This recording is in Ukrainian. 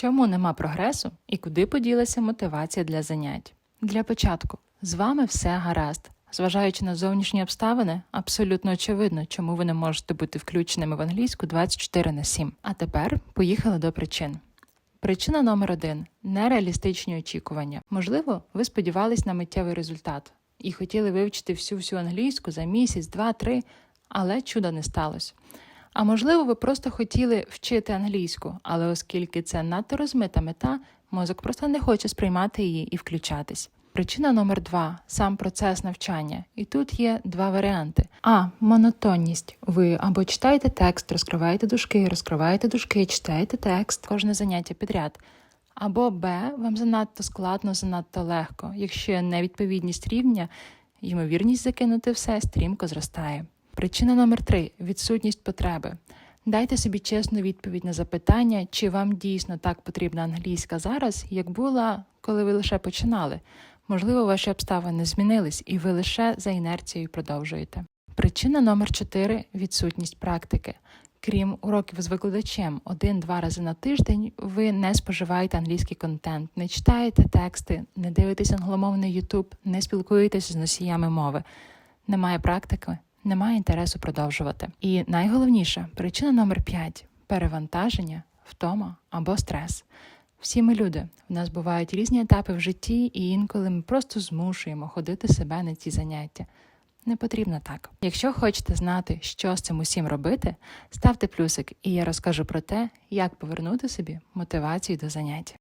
Чому нема прогресу і куди поділася мотивація для занять? Для початку, з вами все гаразд. Зважаючи на зовнішні обставини, абсолютно очевидно, чому ви не можете бути включеними в англійську 24 на 7. А тепер поїхали до причин. Причина номер один нереалістичні очікування. Можливо, ви сподівались на миттєвий результат і хотіли вивчити всю всю англійську за місяць, два, три, але чуда не сталося. А можливо, ви просто хотіли вчити англійську, але оскільки це надто розмита мета, мозок просто не хоче сприймати її і включатись. Причина номер два сам процес навчання. І тут є два варіанти: а монотонність. Ви або читаєте текст, розкриваєте дужки, розкриваєте дужки, читаєте текст, кожне заняття підряд. Або Б, вам занадто складно, занадто легко. Якщо невідповідність рівня, ймовірність закинути все стрімко зростає. Причина номер три відсутність потреби. Дайте собі чесну відповідь на запитання, чи вам дійсно так потрібна англійська зараз, як була, коли ви лише починали. Можливо, ваші обставини змінились, і ви лише за інерцією продовжуєте. Причина номер 4 відсутність практики. Крім уроків з викладачем, один-два рази на тиждень ви не споживаєте англійський контент, не читаєте тексти, не дивитесь англомовний YouTube, не спілкуєтеся з носіями мови. Немає практики, немає інтересу продовжувати. І найголовніша причина номер 5 перевантаження, втома або стрес. Всі ми люди. В нас бувають різні етапи в житті, і інколи ми просто змушуємо ходити себе на ці заняття. Не потрібно так. Якщо хочете знати, що з цим усім робити, ставте плюсик, і я розкажу про те, як повернути собі мотивацію до занять.